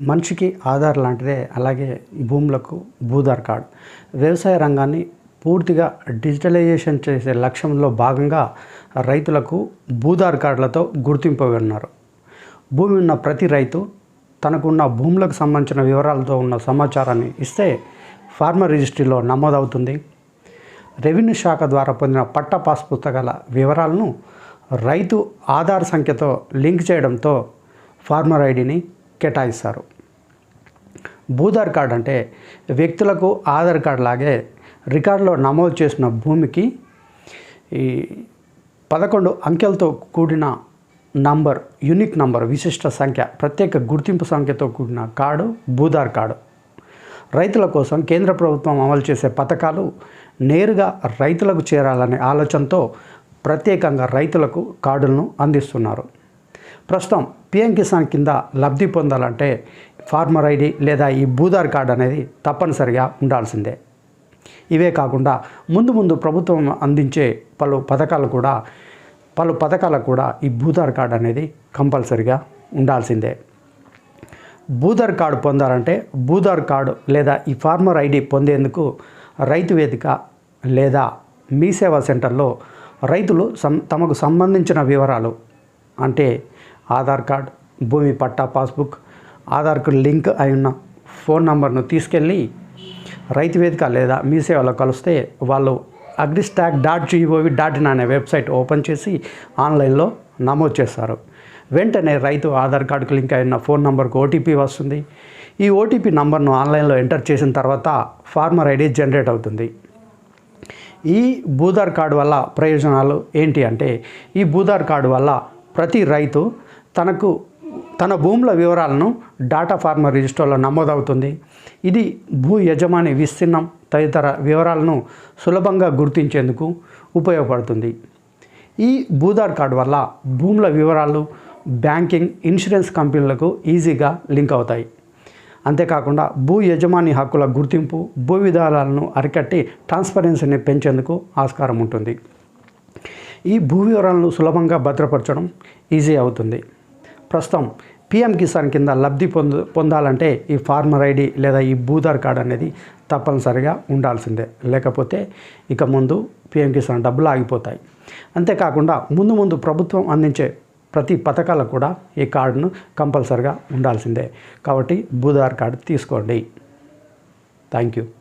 మనిషికి ఆధార్ లాంటిదే అలాగే భూములకు భూధార్ కార్డ్. వ్యవసాయ రంగాన్ని పూర్తిగా డిజిటలైజేషన్ చేసే లక్ష్యంలో భాగంగా రైతులకు భూధార్ కార్డులతో గుర్తింపు ఉన్నారు భూమి ఉన్న ప్రతి రైతు తనకున్న భూములకు సంబంధించిన వివరాలతో ఉన్న సమాచారాన్ని ఇస్తే ఫార్మర్ రిజిస్ట్రీలో నమోదవుతుంది. రెవెన్యూ శాఖ ద్వారా పొందిన పట్ట పాస్ పుస్తకాల వివరాలను రైతు ఆధార్ సంఖ్యతో లింక్ చేయడంతో ఫార్మర్ ఐడిని కేటాయిస్తారు. భూధార్ కార్డు అంటే వ్యక్తులకు ఆధార్ కార్డు లాగే రికార్డులో నమోదు చేసిన భూమికి ఈ పదకొండు అంకెలతో కూడిన నంబర్ యూనిక్ నంబర్ విశిష్ట సంఖ్య ప్రత్యేక గుర్తింపు సంఖ్యతో కూడిన కార్డు భూధార్ కార్డు. రైతుల కోసం కేంద్ర ప్రభుత్వం అమలు చేసే పథకాలు నేరుగా రైతులకు చేరాలనే ఆలోచనతో ప్రత్యేకంగా రైతులకు కార్డులను అందిస్తున్నారు. ప్రస్తుతం పిఎం కిసాన్ కింద లబ్ధి పొందాలంటే ఫార్మర్ ఐడి లేదా ఈ భూధార్ కార్డు అనేది తప్పనిసరిగా ఉండాల్సిందే. ఇవే కాకుండా ముందు ముందు ప్రభుత్వం అందించే పలు పథకాలు కూడా పలు పథకాలకు కూడా ఈ భూధార్ కార్డు అనేది కంపల్సరిగా ఉండాల్సిందే. భూధార్ కార్డు పొందాలంటే భూధార్ కార్డు లేదా ఈ ఫార్మర్ ఐడి పొందేందుకు రైతు వేదిక లేదా మీ సేవా సెంటర్లో రైతులు సం తమకు సంబంధించిన వివరాలు అంటే ఆధార్ కార్డ్ భూమి పట్టా పాస్బుక్ ఆధార్కు లింక్ అయి ఉన్న ఫోన్ నంబర్ను తీసుకెళ్ళి రైతు వేదిక లేదా మీ సేవలో కలిస్తే వాళ్ళు agristack dot GOV dot IN అనే వెబ్సైట్ ఓపెన్ చేసి ఆన్లైన్లో నమోదు చేస్తారు. వెంటనే రైతు ఆధార్ కార్డుకు లింక్ అయిన ఫోన్ నంబర్కు ఓటీపీ వస్తుంది. ఈ ఓటీపీ నంబర్ను ఆన్లైన్లో ఎంటర్ చేసిన తర్వాత ఫార్మర్ ఐడి జనరేట్ అవుతుంది. ఈ భూధార్ కార్డు వల్ల ప్రయోజనాలు ఏంటి అంటే ఈ భూధార్ కార్డు వల్ల ప్రతి రైతు తనకు తన భూముల వివరాలను డాటా ఫార్మర్ రిజిస్టర్లో నమోదవుతుంది. ఇది భూ యజమాని విస్తీర్ణం తదితర వివరాలను సులభంగా గుర్తించేందుకు ఉపయోగపడుతుంది. ఈ భూధార్ కార్డు వల్ల భూముల వివరాలు బ్యాంకింగ్ ఇన్సూరెన్స్ కంపెనీలకు ఈజీగా లింక్ అవుతాయి. అంతేకాకుండా భూ యజమాని హక్కుల గుర్తింపు భూ విధానాలను అరికట్టి ట్రాన్స్పరెన్సీని పెంచేందుకు ఆస్కారం ఉంటుంది. ఈ భూ వివరాలను సులభంగా భద్రపరచడం ఈజీ అవుతుంది. ప్రస్తుతం పిఎం కిసాన్ కింద లబ్ధి పొందు పొందాలంటే ఈ ఫార్మర్ ఐడి లేదా ఈ భూధార్ కార్డ్ అనేది తప్పనిసరిగా ఉండాల్సిందే. లేకపోతే ఇక ముందు పిఎం కిసాన్ డబ్బులు ఆగిపోతాయి. అంతేకాకుండా ముందు ముందు ప్రభుత్వం అందించే ప్రతి పథకాలకు కూడా ఈ కార్డును కంపల్సరిగా ఉండాల్సిందే. కాబట్టి భూధార్ కార్డు తీసుకోండి. Thank you.